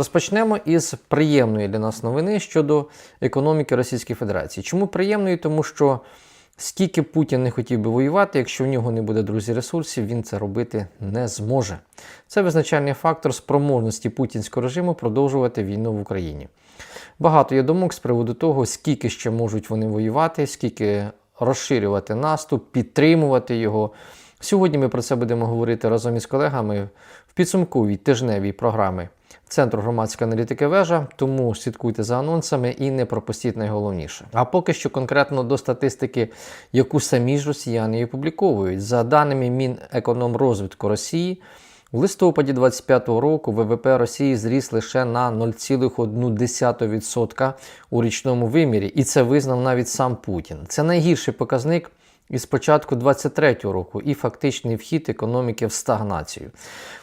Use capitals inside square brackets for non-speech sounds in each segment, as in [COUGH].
Розпочнемо із приємної для нас новини щодо економіки Російської Федерації. Чому приємної? Тому що скільки Путін не хотів би воювати, якщо в нього не буде друзі ресурсів, він це робити не зможе. Це визначальний фактор спроможності путінського режиму продовжувати війну в Україні. Багато є думок з приводу того, скільки ще можуть вони воювати, скільки розширювати наступ, підтримувати його. Сьогодні ми про це будемо говорити разом із колегами в підсумковій тижневій програми Центру громадської аналітики вежа. Тому слідкуйте за анонсами і не пропустіть найголовніше. А поки що конкретно до статистики, яку самі ж росіяни і опубліковують. За даними Мінекономрозвитку Росії, в листопаді 2025 року ВВП Росії зріс лише на 0,1% у річному вимірі, і це визнав навіть сам Путін. Це найгірший показник із початку 2023 року і фактичний вхід економіки в стагнацію.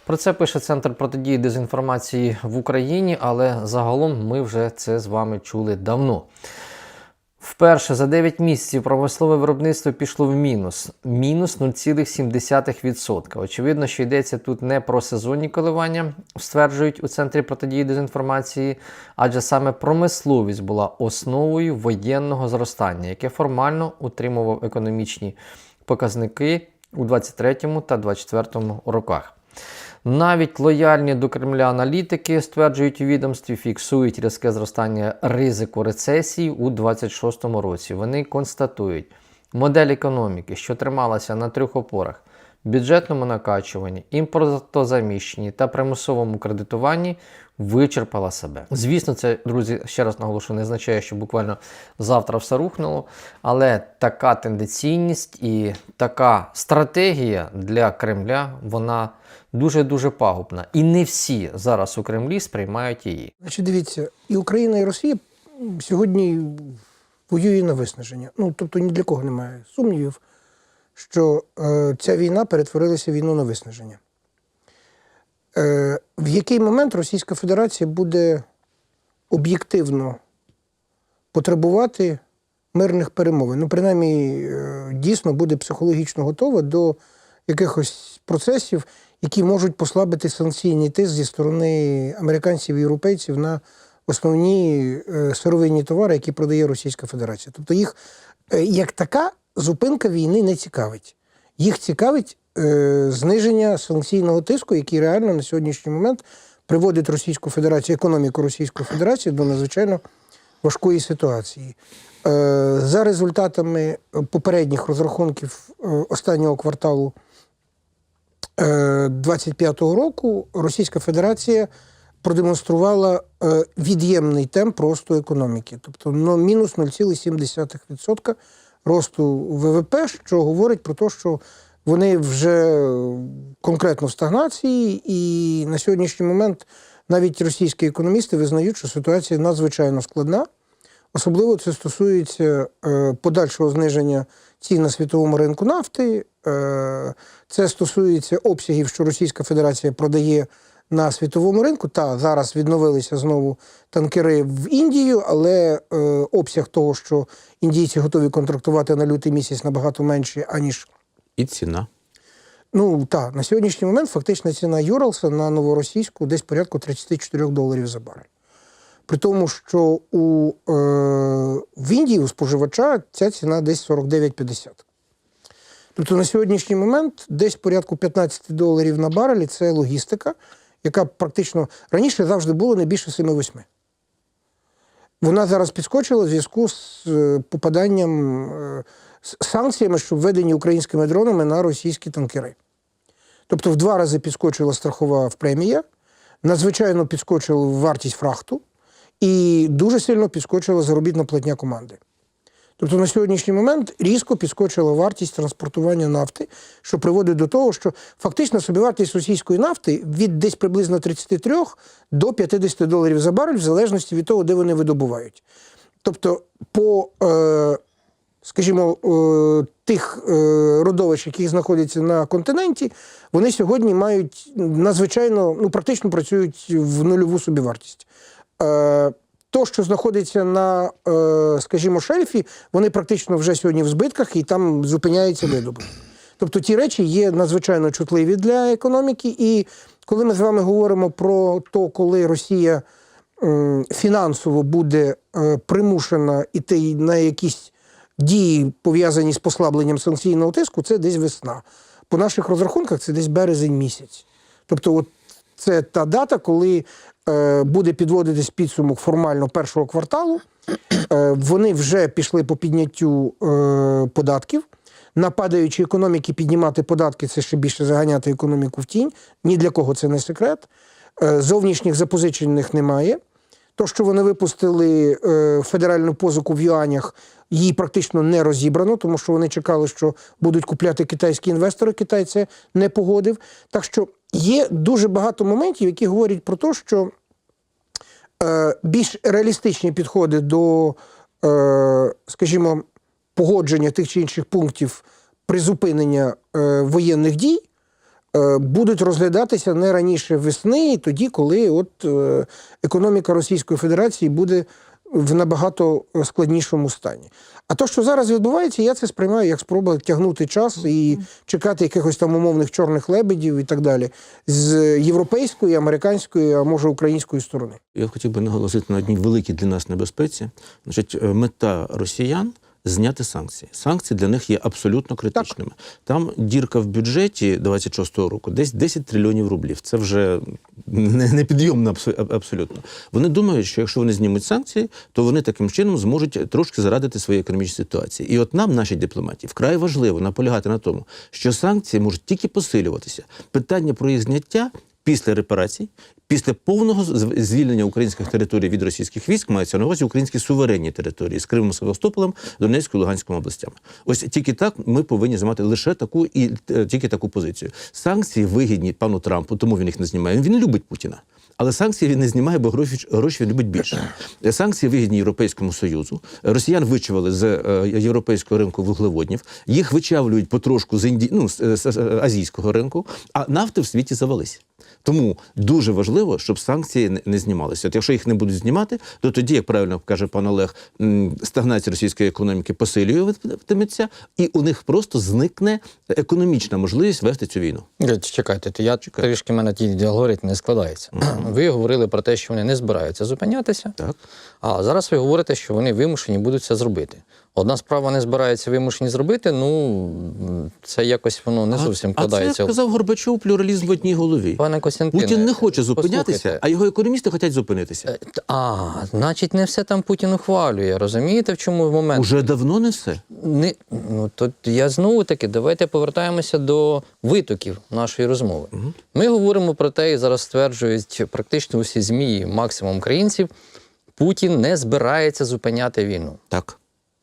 Про це пише Центр протидії дезінформації в Україні, але загалом ми вже це з вами чули давно. Вперше за 9 місяців промислове виробництво пішло в мінус мінус 0,7%. Очевидно, що йдеться тут не про сезонні коливання, стверджують у центрі протидії дезінформації, адже саме промисловість була основою воєнного зростання, яке формально утримував економічні показники у 23 та 24 роках. Навіть лояльні до Кремля аналітики стверджують у відомстві, фіксують різке зростання ризику рецесії у 2026 році. Вони констатують, модель економіки, що трималася на трьох опорах: бюджетному накачуванні, імпортозаміщенні та примусовому кредитуванні, вичерпала себе. Звісно, це, друзі, ще раз наголошую, не означає, що буквально завтра все рухнуло, але така тенденційність і така стратегія для Кремля, вона дуже-дуже пагубна. І не всі зараз у Кремлі сприймають її. Значить, дивіться, і Україна, і Росія сьогодні воює на виснаження. Ну, тобто ні для кого немає сумнівів, що е, ця війна перетворилася в війну на виснаження. Е, в який момент Російська Федерація буде об'єктивно потребувати мирних перемовин? Ну, принаймні, е, дійсно буде психологічно готова до якихось процесів, які можуть послабити санкційний тиск зі сторони американців і європейців на основні е, сировинні товари, які продає Російська Федерація. Тобто їх е, як така зупинка війни не цікавить. Їх цікавить е, зниження санкційного тиску, який реально на сьогоднішній момент приводить Російську Федерацію, економіку Російської Федерації до надзвичайно важкої ситуації. Е, За результатами попередніх розрахунків е, останнього кварталу 25-го року Російська Федерація продемонструвала е, від'ємний темп росту економіки, тобто ну, мінус 0,7% росту ВВП, що говорить про те, що вони вже конкретно в стагнації, і на сьогоднішній момент навіть російські економісти визнають, що ситуація надзвичайно складна. Особливо це стосується е, подальшого зниження цін на світовому ринку нафти. Е, це стосується обсягів, що Російська Федерація продає на світовому ринку. Та зараз відновилися знову танкери в Індію, але е, обсяг того, що індійці готові контрактувати на лютий місяць набагато менше, аніж І ціна. Ну так, на сьогоднішній момент фактична ціна Юралса на новоросійську десь порядку 34 доларів за барель. При тому, що у, е, в Індії у споживача ця ціна десь 49,50. Тобто на сьогоднішній момент десь порядку 15 доларів на барелі це логістика, яка практично раніше завжди було не більше 7-8. Вона зараз підскочила в зв'язку з е, попаданням е, з санкціями, що введені українськими дронами на російські танкери. Тобто в два рази підскочила страхова премія, надзвичайно підскочила вартість фрахту і дуже сильно підскочила заробітна платня команди. Тобто на сьогоднішній момент різко підскочила вартість транспортування нафти, що приводить до того, що фактично собівартість російської нафти від десь приблизно 33 до 50 доларів за барель, в залежності від того, де вони видобувають. Тобто, по, е, скажімо, е, тих е, родовищ, які знаходяться на континенті, вони сьогодні мають надзвичайно, ну практично працюють в нульову собівартість. То, що знаходиться на, е, скажімо, шельфі, вони практично вже сьогодні в збитках і там зупиняється видобуток. Тобто ті речі є надзвичайно чутливі для економіки, і коли ми з вами говоримо про те, коли Росія фінансово буде е, примушена іти на якісь дії, пов'язані з послабленням санкційного тиску, це десь весна. По наших розрахунках це десь березень місяць. Тобто, от це та дата, коли буде підводитись підсумок формально першого кварталу. Е, вони вже пішли по підняттю е, податків. На падаючій економіки піднімати податки це ще більше заганяти економіку в тінь. Ні для кого це не секрет. Е, зовнішніх запозичень в них немає. То, що вони випустили е, федеральну позику в юанях, її практично не розібрано, тому що вони чекали, що будуть купляти китайські інвестори. Китай це не погодив. Так що є дуже багато моментів, які говорять про те, що е, більш реалістичні підходи до, е, скажімо, погодження тих чи інших пунктів призупинення е, воєнних дій е, будуть розглядатися не раніше весни, тоді, коли от, е, економіка Російської Федерації буде в набагато складнішому стані. А то, що зараз відбувається, я це сприймаю як спроба тягнути час і чекати якихось там умовних чорних лебедів і так далі з європейської, американської, а може української сторони. Я хотів би наголосити на одній великій для нас небезпеці. Значить, е, мета росіян зняти санкції. Санкції для них є абсолютно критичними. Там дірка в бюджеті 26-го року десь 10 трильйонів рублів. Це вже не- непідйомно абсолютно. Вони думають, що якщо вони знімуть санкції, то вони таким чином зможуть трошки зарадити своїй економічній ситуації. І от нам, нашій дипломатії, вкрай важливо наполягати на тому, що санкції можуть тільки посилюватися. Питання про їх зняття після репарацій, після повного звільнення українських територій від російських військ, мається на увазі українські суверенні території з Кримом, Севастополем, Донецькою, Луганською областями. Ось тільки так ми повинні займати лише таку і е, тільки таку позицію. Санкції вигідні пану Трампу, тому він їх не знімає. Він любить Путіна. Але санкції він не знімає, бо гроші, гроші він любить більше. Е, Санкції вигідні Європейському Союзу. Росіян вичавили з е, європейського ринку вуглеводнів. Їх вичавлюють потрошку з інді... ну, з азійського ринку, а нафти в світі завались. Тому дуже важливо, щоб санкції не- знімалися. От якщо їх не будуть знімати, то тоді, як правильно каже пан Олег, стагнація російської економіки посилюватиметься, і у них просто зникне економічна можливість вести цю війну. Чекайте, то я трішки в мене ті алгоритм не складається. [CLEARS THROAT] Ви говорили про те, що вони не збираються зупинятися. Так. А зараз ви говорите, що вони вимушені будуть це зробити. Одна справа не збираються вимушені зробити, ну це якось воно не зовсім а, а це, вкладається. як казав Горбачов, плюралізм в одній голові. Пане Костянтине, Путін не хоче зупинятися, послухайте. а його економісти хочуть зупинитися. Е, А, значить, не все там Путін ухвалює. Розумієте, в чому момент? Уже давно не все. Не, ну, то я знову таки, давайте повертаємося до витоків нашої розмови. Ми говоримо про те, і зараз стверджують практично усі ЗМІ, максимум українців, Путін не збирається зупиняти війну. Так.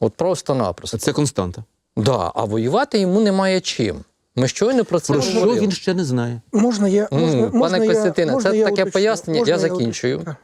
От просто-напросто. Це константа. Да, а воювати йому немає чим. Ми щойно про це Про що говорили. він ще не знає. Можна я М, можна, можна Пане я- Костянтине, можна це я таке уточню? пояснення. Можна я закінчую. уточню?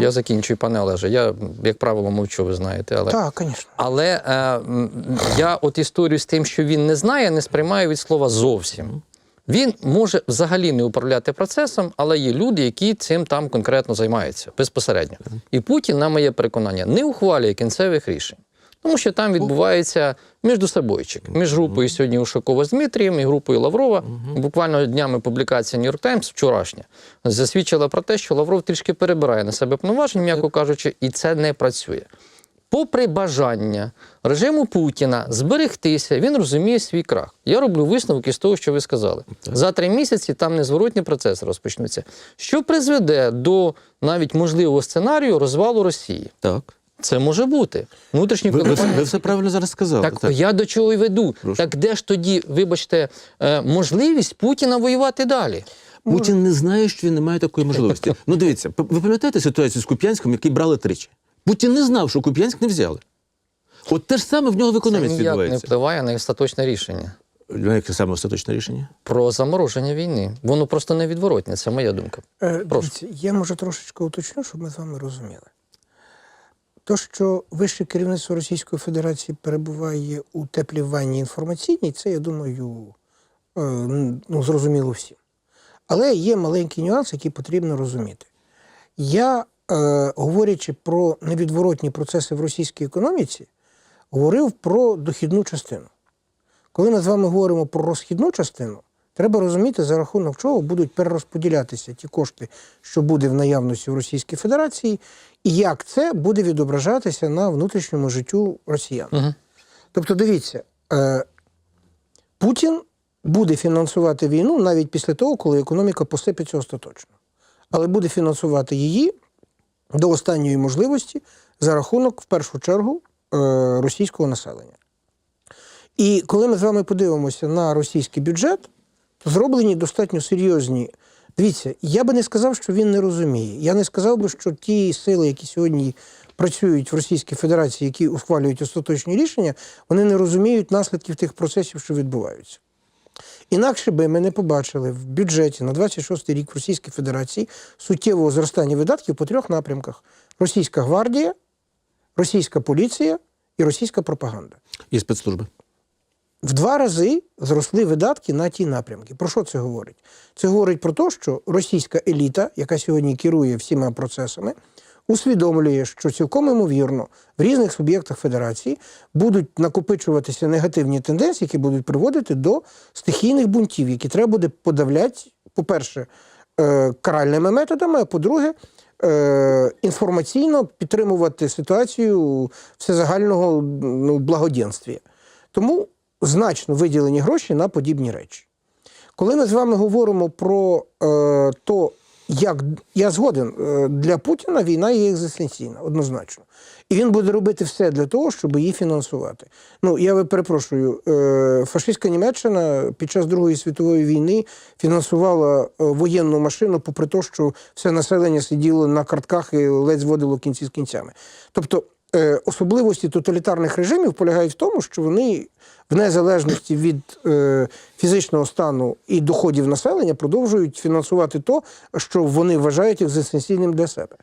Я закінчую, пане Олеже. Я, як правило, мовчу, ви знаєте. Але... Так, так, звісно. Але е, м, я от історію з тим, що він не знає, не сприймаю від слова зовсім. Він може взагалі не управляти процесом, але є люди, які цим там конкретно займаються безпосередньо. І Путін, на моє переконання, не ухвалює кінцевих рішень. Тому що там відбувається між собойчик. Між групою сьогодні Ушакова з Дмитрієм і групою Лаврова. Буквально днями публікація New York Times вчорашня засвідчила про те, що Лавров трішки перебирає на себе повноважень, м'яко кажучи, і це не працює. Попри бажання режиму Путіна зберегтися, він розуміє свій крах. Я роблю висновки з того, що ви сказали. За три місяці там незворотні процеси розпочнуться, що призведе до навіть можливого сценарію розвалу Росії. Так. Це може бути. Внутрішні Ви, ви, ви все правильно зараз сказали. Так, я до чого й веду. Прошу. Так де ж тоді, вибачте, е, можливість Путіна воювати далі? Путін не знає, що він не має такої можливості. [LAUGHS] Ну дивіться, ви пам'ятаєте ситуацію з Куп'янськом, який брали тричі? Путін не знав, що Куп'янськ не взяли. От те ж саме в нього в Це економіці не відбувається. впливає на остаточне рішення Ну, Яке саме остаточне рішення? про замороження війни. Воно просто невідворотне, це моя думка. Е, Прошу. дивіться, я може трошечки уточню, щоб ми з вами розуміли. То, що вище керівництво Російської Федерації перебуває у теплій ванні інформаційній, це, я думаю, е, ну, зрозуміло всім. Але є маленький нюанс, який потрібно розуміти. Я, е, говорячи про невідворотні процеси в російській економіці, говорив про дохідну частину. Коли ми з вами говоримо про розхідну частину, Треба розуміти, за рахунок чого будуть перерозподілятися ті кошти, що буде в наявності в Російській Федерації, і як це буде відображатися на внутрішньому життю росіян. Угу. Тобто, дивіться, е, Путін буде фінансувати війну навіть після того, коли економіка посипеться остаточно. Але буде фінансувати її до останньої можливості за рахунок, в першу чергу, е, російського населення. І коли ми з вами подивимося на російський бюджет, зроблені достатньо серйозні. Дивіться, я би не сказав, що він не розуміє. Я не сказав би, що ті сили, які сьогодні працюють в Російській Федерації, які ухвалюють остаточні рішення, вони не розуміють наслідків тих процесів, що відбуваються. Інакше би ми не побачили в бюджеті на 26-й рік в Російській Федерації суттєвого зростання видатків по трьох напрямках: Російська гвардія, російська поліція і російська пропаганда. І спецслужби. В два рази зросли видатки на ті напрямки. Про що це говорить? Це говорить про те, що російська еліта, яка сьогодні керує всіма процесами, усвідомлює, що цілком імовірно в різних суб'єктах федерації будуть накопичуватися негативні тенденції, які будуть приводити до стихійних бунтів, які треба буде подавляти, по-перше, е, каральними методами, а по-друге, е, інформаційно підтримувати ситуацію всезагального ну, благоденствія. Тому значно виділені гроші на подібні речі. Коли ми з вами говоримо про е, то, як я згоден, е, для Путіна війна є екзистенційна, однозначно. І він буде робити все для того, щоб її фінансувати. Ну, я ви перепрошую, е, фашистська Німеччина під час Другої світової війни фінансувала е, воєнну машину, попри те, що все населення сиділо на картках і ледь зводило кінці з кінцями. Тобто особливості тоталітарних режимів полягають в тому, що вони в незалежності від е, фізичного стану і доходів населення продовжують фінансувати то, що вони вважають екзистенційним для себе.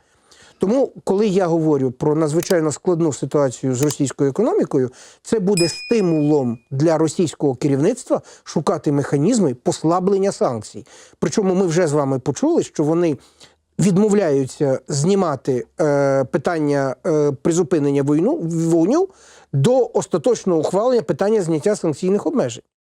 Тому, коли я говорю про надзвичайно складну ситуацію з російською економікою, це буде стимулом для російського керівництва шукати механізми послаблення санкцій. Причому ми вже з вами почули, що вони відмовляються знімати е, питання е, призупинення війну, вогню до остаточного ухвалення питання зняття санкційних обмежень.